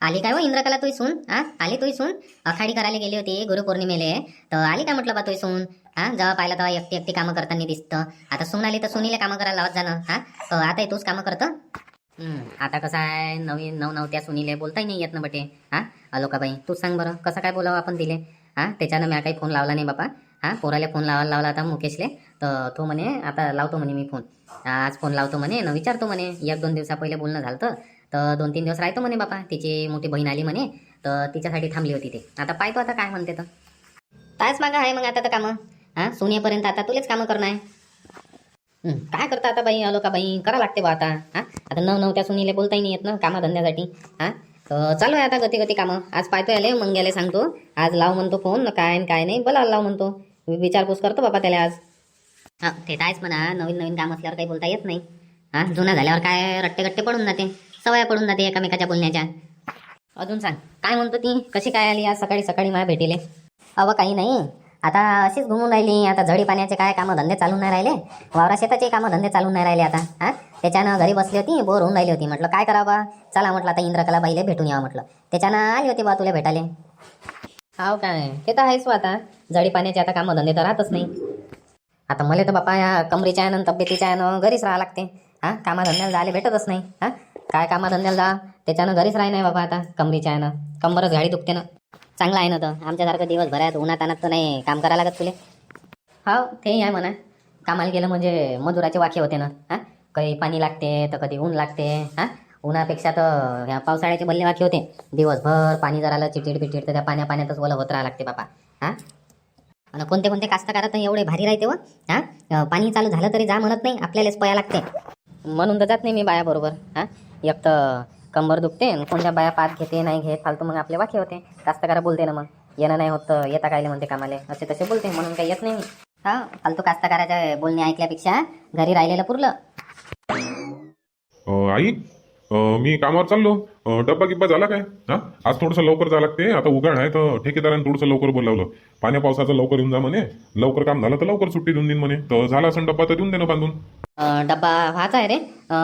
आली काय हो इंद्रकला तुही सून? हा आली तुही सून? आखाडी करायला गेली होती गुरुपौर्णिमेले. तर आली काय म्हटलं बा तुही सून? हा जेव्हा पाहिलं तेव्हा एकटी एकटी कामं करताना दिसतं. आता सून आली तर सुनीला कामं करायला लावत जाणं हा तर आता तूच कामं करतं? आता कसं आहे नवीन नव नवत्या सुनीले बोलताही नाही येत ना बटे. हा अलोकाबाई तूच सांग बरं कसं काय बोलावं आपण दिले हा त्याच्यानं मी काही फोन लावला नाही बापा. हा पोराला फोन लावायला लावला आता मुकेशले. तर तो म्हणे आता लावतो म्हणे मी फोन. आज फोन लावतो म्हणे न विचारतो म्हणे. एक दोन दिवसा पहिले बोलणं झालं तर तर दोन तीन दिवस राहतो म्हणे बापा. तिची मोठी बहीण आली म्हणे तर तिच्यासाठी थांबली होती ते. आता पाहतो आता काय म्हणते तर कायच मागं आहे मग आता तर कामं. हा सोनियापर्यंत आता तुलेच कामं करणं आहे काय करता आता बाई आलो का बाई? करा लागते बा आता. हा आता नव नव त्या सुनीले बोलताही नाही येत ना कामाधंद्यासाठी हा तर चालू आहे आता गती गती कामं. आज पाहतो आले मग गेले सांगतो. आज लाव म्हणतो फोन काय काय नाही बोला लाव म्हणतो. विचारपूस करतो बाबा त्याला आज. हा ते तर आहेच म्हणा नवीन नवीन काम असल्यावर काही बोलता येत नाही. हा जुना झाल्यावर काय रट्टे गट्टे पडून जाते. सवय पडून जाते एकामेकाच्या बोलण्याच्या. अजून सांग काय म्हणतो ती? कशी काय आली आज सकाळी सकाळी मला भेटेले? अव काही नाही. आता अशीच घुमून राहिली आता झडी पाण्याचे काय कामं धंदे चालून नाही राहिले? वावरा शेताचे कामं धंदे चालून नाही राहिले आता हा? त्याच्यानं घरी बसली होती बोर होऊन राहिली होती. म्हटलं काय करावं? चला म्हटलं आता इंद्रकला बाईले भेटून यावं म्हटलं. त्याच्यानं आली होती बा तुला भेटाले हाव काय? ते तर आहेच आता. जडी पाण्याचे आता कामं धंदे तर राहतच नाही. आता मला तर बापा या कमरेच्या यानं तब्येतीच्या यानं घरीच राहावं लागते. हा? कामाधंद्याला जायला भेटतच नाही हा? काय कामाधंद्याला जा? त्याच्यानं घरीच राही नाही बाबा आता कमरेच्या यानं. कंबरच गाडी दुखते ना चांगलं आहे ना तर आमच्यासारखं दिवसभरात उन्हात आणत तर नाही. काम करायला लागत तुले. हो तेही आहे म्हणा. कामाला गेलं म्हणजे मजुराचे वाखे होते ना हा? कधी पाणी लागते तर कधी ऊन लागते हा? उन्हापेक्षा तर ह्या पावसाळ्याचे बल्ले वाखे होते. दिवसभर पाणी जर आलं चिडचिड पिचिड तर त्या पाण्या पाण्यातच ओलं होत राहा लागते बापा हा? आणि कोणते कोणते कास्तकार तर एवढे भारी राहते व हा? पाणी चालू झालं तरी जा म्हणत नाही आपल्यालाच पया लागते. म्हणून तर जात नाही मी बायाबरोबर हा? एक तर कंबर दुखते आणि कोणत्या बाया पात घेते नाही घेत फालतू मग आपले वाखे होते. कास्तकार बोलते ना मग येणं नाही होत येता कायले म्हणते कामाले असे तसे बोलते म्हणून काही येत नाही मी. हा फालतू कास्तकाराच्या बोलणे ऐकल्यापेक्षा घरी राहिलेलं पुरलं. अ, आई अ, मी कामावर चाललो. अ, डब्बा गिब्बा झाला काय? हा? आज थोडंसं लवकर जावं लागते आता उघड आहे तर ठेकेदाराने थोडंसं लवकर बोलावलं. पाण्या पावसाचं लवकर येऊन जा म्हणे. लवकर काम झालं तर लवकर सुट्टी देऊन देईन म्हणे. तर झाला असं डब्बा तर देऊन दे ना बांधून. डब्बा व्हायचा आहे रे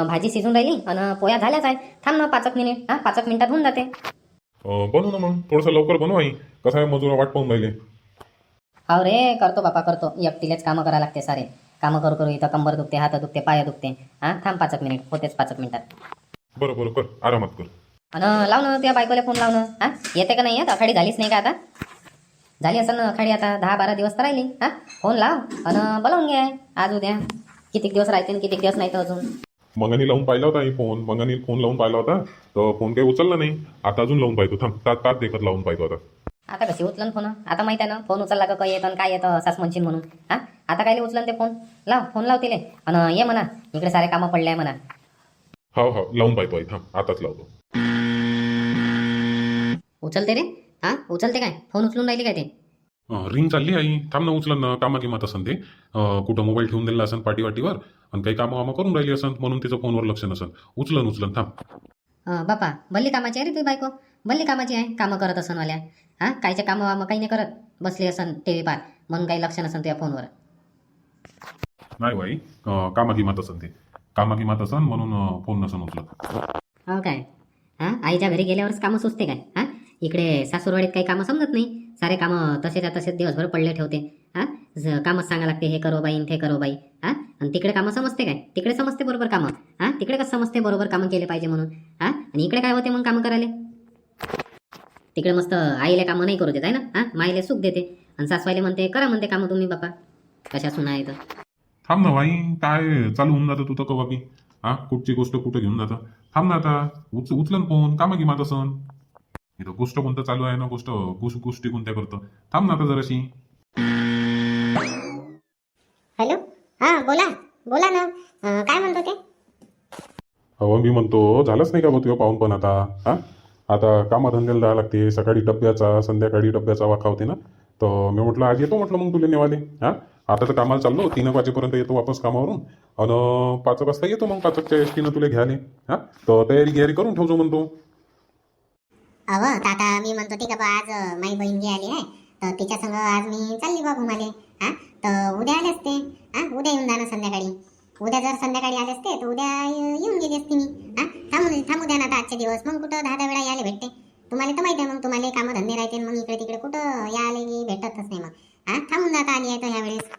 भाजी शिजून राहिली आणि पोया झाल्याच आहे थांब ना पाच एक मिनिट. हा पाच एक मिनिटात होऊन जाते. बनवू ना मग. थोडंसं लवकर बनव आई. कसं आहे मजुरा वाट पाहून राहिले. हो रे करतो बापा करतो. एकटीलेच कामं करायला लागते सारे. कामं करू करू इथं कंबर दुखते हात दुखते पाय दुखते. हा थांब पाच एक मिनिट. होतेच पाच एक मिनिटात. बरं बरं कर. आरामात कर. आणि लाव ना त्या बायकोला फोन लाव ना हा येते का नाही येत? आखाडी झालीच नाही का आता? झाली असं ना आखाडी आता. दहा बारा दिवस तर राहिली. हा फोन लाव. आणि बोलावून घ्या आज उद्या. कितीक दिवस राहते आणि कितीक दिवस नाही तर अजून. मंगानी लावून पाहिला होता फोन. मंगानी फोन लावून पाहिला होता. तर फोन काही उचलला नाही. आता अजून लावून पाहतो थांब तात तात देखत लावून पाहतो आता आता कशी उचलन फोन? आता माहीत आहे ना फोन उचलला का काय येतं आणि काय येतं असाच म्हणशील म्हणून. हा? आता काय उचलन ते फोन? लाव फोन लाव तिले. आणि ये म्हणा इकडे सारे कामं पडले आहे म्हणा. हो हो लावून पाहतो आई. थांब आताच लावतो. उचलते रे? हा? उचलते काय? फोन उचलून राहिली काय ते? रिंग चालली आई थांब ना उचलन ना कामा किमात असन ते. अं, कुठं मोबाईल ठेवून दिलेला असन पाटी वाटीवर आणि काही कामं वामं करून राहिली असन म्हणून तिचं फोनवर लक्ष नसन. उचलन उचलन थांब. अं, बापा बल्ली कामाची आहे रे तुझी बायको? बल्ली कामाची आहे कामं करत असन वाल्या. हा कायचे कामं वामं काही नाही करत. बसली असन टी व्ही पाहत म्हणून काही लक्ष नसन तुझ्या फोनवर नाही बाई अं, कामा किमात असन ते. कामा किमात असन म्हणून अं, फोन नसन उचलत. हो काय? हा आईच्या घरी गेल्यावरच कामं सुचते काय? हा? इकडे सासूरवाडीत काही कामं समजत नाही? सारे कामं तसेच्या तसेच दिवसभर पडले ठेवते. हा? ज- कामच सांगा लागते हे करो बाई हे ते करो बाई. हा? आणि तिकडे कामं समजते काय? तिकडे समजते बरोबर कामं. हा? तिकडे कसं समजते बरोबर कामं केले पाहिजे म्हणून? हा? आणि इकडे काय होते मग कामं करायला? तिकडे मस्त आईला कामं नाही करू देत आहे ना? हा? माईला सुख देते. आणि सासवाईला म्हणते करा म्हणते कामं तुम्ही बापा. कशा सुना आहे तर. थांब ना बाई काय चालू होऊन जातं तू तर कवा हा? कुठची गोष्ट कुठं घेऊन जातं? थांब ना आता. उच उचलन फोन. कामा किमात सण. इथं गोष्ट कोणतं चालू आहे ना गोष्ट गोष्ट गोष्टी कोणत्या करतं? थांब ना आता जराशी. हॅलो? हा बोला. बोला ना. अं, काय म्हणतो ते? अहो मी म्हणतो झालंच नाही का बघ तुझं पाहून पण आता? हा? आता कामाधंद्याला जावं लागते सकाळी डब्याचा संध्याकाळी डब्याचा वाखा होते ना? तर मी म्हटलं आज येतो म्हटलं मग तुला नेवाले. हा? आता तर कामाला चाललो तीन एक वाजेपर्यंत येतो वापस कामावरून. आणि पाच वाजता येतो मग पाचकच्या एस टीनं तुला घ्यायला हा? तर तयारी गियारी करून ठेवतो म्हणतो. अव काका मी म्हणतो ती का बा आज माझी बहीण जी आली आहे. तर तिच्या संग आज मी चालली बा घुमाले हा? तर उद्या आले असते. हा? उद्या येऊन जाणार संध्याकाळी. उद्या जर संध्याकाळी आले असते तर उद्या येऊन गेली असते मी. हा? थांबू थांबू द्या ना आता आजचे दिवस. मग कुठं दहा दहा वेळा यायला भेटते. तुम्हाला तर माहिती आहे मग तुम्हाला कामं धंदे राहते मग इकडे तिकडे कुठं यायला की भेटतच नाही मग. हा? थांबून जाता आली आहे तर ह्या वेळेस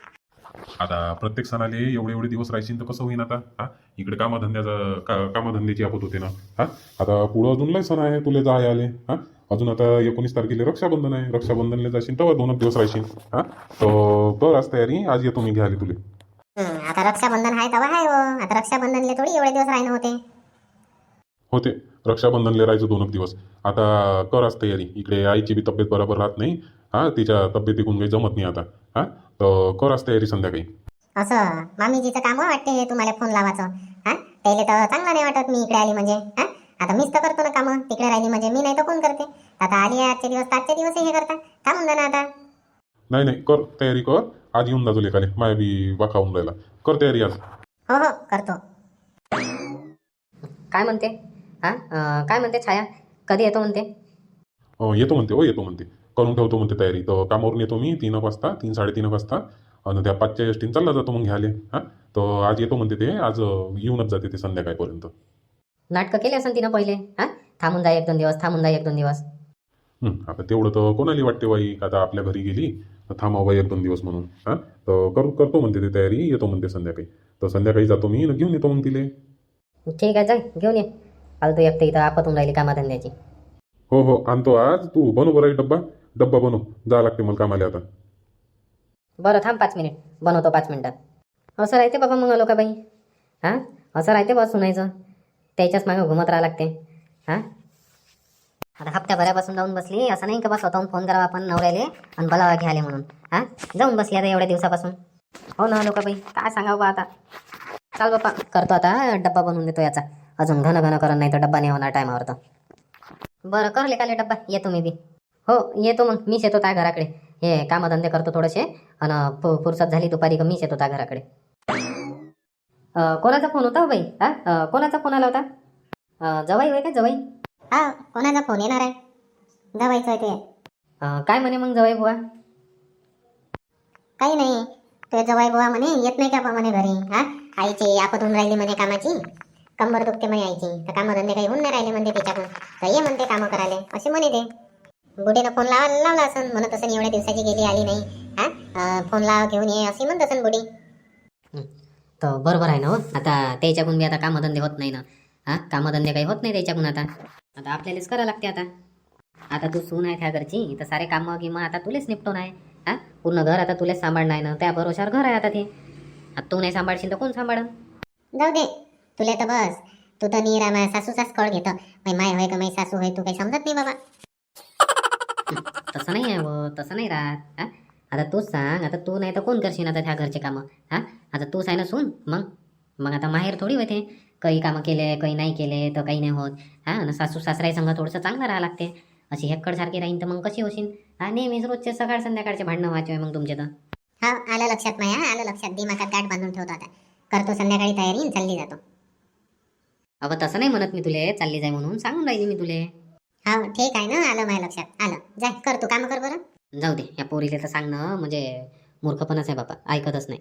आता प्रत्येक सणाले एवढे एवढे दिवस राहायची तर कसं होईन आता? हा? इकडे कामधंद्याचं का कामधंद्याची आपत होते ना? हा? आता पुढं अजून लय सण आहे तुले जाय आले हा? अजून आता एकोणीस तारखेला रक्षाबंधन आहे. रक्षाबंधनला जाशील तेव्हा दोनच दिवस राहशील हा? तर कर आज तयारी आज येतो मी घ्यायला तुले. आता रक्षाबंधन आहे तेव्हा आहे हो. आता रक्षाबंधनले थोडी एवढे दिवस राहणं होते. होते. रक्षाबंधनला राहायचं दोन दिवस. आता कर आज तयारी. इकडे आईची बी तब्येत बरोबर राहत नाही हा? तिच्या तब्येतीकडून काही जमत नाही आता हा? तर कर आज तयारी संध्याकाळी. असं? मामीजीचं काम वाटते हे तुम्हाला फोन लावायचं. हा? त्याला तर चांगलं नाही वाटत मी इकडे आली म्हणजे. हा? आता मीच तर करतो ना कामं. तिकडे राहिली म्हणजे मी नाही तर कोण करते? आता आली आहे आजचे दिवस तर आजचे दिवस हे करता. थांबून जा ना आता. नाही नाही कर तयारी कर. आज येऊन जाजो लेखाले. माया बी वाखावून राहिला. कर तयारी आज. हो हो करतो. काय म्हणते? हा? अं, काय म्हणते छाया? कधी येतो म्हणते? अं, येतो म्हणते हो येतो म्हणते. करून ठेवतो म्हणते तयारी. तर कामावरून येतो मी तीन वाजता तीन साडेतीन वाजता. आणि त्या पाचच्या एसटीन चालला जातो मग घ्यायला. हां? तर आज येतो म्हणते ते आज येऊनच जाते ते संध्याकाळपर्यंत. नाटकं केले असं तिनं पहिले हा? थांबून जा एक दोन दिवस थांबून जा एक दोन दिवस. हं, आता तेवढं तर कोणाला वाटते बाई? आता आपल्या घरी गेली तर थांबा बाई एक दोन दिवस म्हणून. हां? तर करू करतो म्हणते ते तयारी येतो म्हणते संध्याकाळी. तर संध्याकाळी जातो मी आणि घेऊन येतो मग तिले. ठीक आहे जाय घेऊन ये. फालतू एकटं इथं आपतून राहिली कामाधंद्याची. हो हो आणतो आज. तू बनव बरं एक डब्बा. डब्बा बनव जा लागते मला कामाला आता. बरं थांब पाच मिनिट. बनवतो पाच मिनिटात असं राहते बाबा मग लोका बाई हां? असं राहते बस सुनायचं त्याच्याच मागे घुमत राहा लागते. हां? आता हप्त्याभरापासून जाऊन बसली. असं नाही का बा स्वतःहून फोन करावा आपण नवऱ्याले आणि बोलावा घ्याले म्हणून. हां? जाऊन बसली आता एवढ्या दिवसापासून. हो ना लोका बाई काय सांगावं बा आता? चाल बापा करतो आता. डब्बा बनवून देतो याचा. अजून घन घन करत नाही तर डब्बा नाही होणार टायमावर तर. बरं कर लेकाले डब्बा. येतो मी बी. हो येतो मग. मीच येतो त्या घराकडे. हे कामधंदे करतो थोडेसे. आणि फुरसत झाली दुपारी का मीच येतो त्या घराकडे. कोणाचा फोन होता हो बाई? हा? कोणाचा फोन आला होता? जवाई होय का जवाई? हा कोणाचा फोन येणार आहे? जवायचं आहे ते. काय म्हणे मग जवाई बुवा? काही नाही. ते जवाई बुवा म्हणे येत नाही का बा म्हणे घरी? हा? आईची आपत होऊन राहिली म्हणे कामाची. कंबर दुखते म्हणे आईची. तर कामधंदे काही होऊन नाही राहिले म्हणते तिच्याकडून. तर ये म्हणते कामं करायला. असे म्हणे ते. बुढीनं फोन लावा लावला असं म्हणत असं एवढ्या दिवसाची गेली आली नाही. हा? फोन लावा घेऊन ये अशी म्हणत असं बुढी तर बरोबर आहे ना हो. आता त्याच्याकडून बी आता कामधंदे होत नाही ना. हा? कामधंदे काही होत नाही त्याच्याकडून आता. आता आपल्यालाच करावं लागते आता. आता तू सून आहे त्या घरची तर सारे कामं गिमं आता तुलेच निपटून आहे. हा? पूर्ण घर आता तुलेच सांभाळणं आहे ना. त्या भरोशावर घर आहे आता ते. आता तू नाही सांभाळशील तर कोण सांभाळन? जाऊ दे. तुला तर बस. तू तर निरा माझ्या सासूचाच कळ घेतं. माय माय होय का माय सासू होय? तू काही समजत नाही बाबा. तसं नाही आहे व तसं नाही राहत. हा? आता तूच सांग आता तू नाही तर कोण करशील आता त्या घरचे कामं? हा? आता तूच आहे ना सून मग? मग आता माहेर थोडी होते. काही कामं केले काही नाही केले तर काही नाही होत. हा? आणि सासू सासराई संग थोडंसं चांगलं राहा लागते. अशी हेक्कडसारखी राहीन तर मग कशी होशील? हा नेहमीच रोजचे सकाळ संध्याकाळचे भांडणं व्हायचे मग तुमचे तर. हा आलं लक्षात माया आलं लक्षात. दिमागात गाठ बांधून ठेवतो आता. करतो संध्याकाळी तयारी आणि चालली जातो. अगं तसं नाही म्हणत मी तुले चालली जाय म्हणून. सांगून राहिली मी तुले. हा ठीक आहे ना आलं माझ्या लक्षात. आलं. जाय कर तू. काम कर बरं. जाऊ दे या पोरीले तर सांगणं म्हणजे मूर्खपणाच आहे बाबा ऐकतच नाही.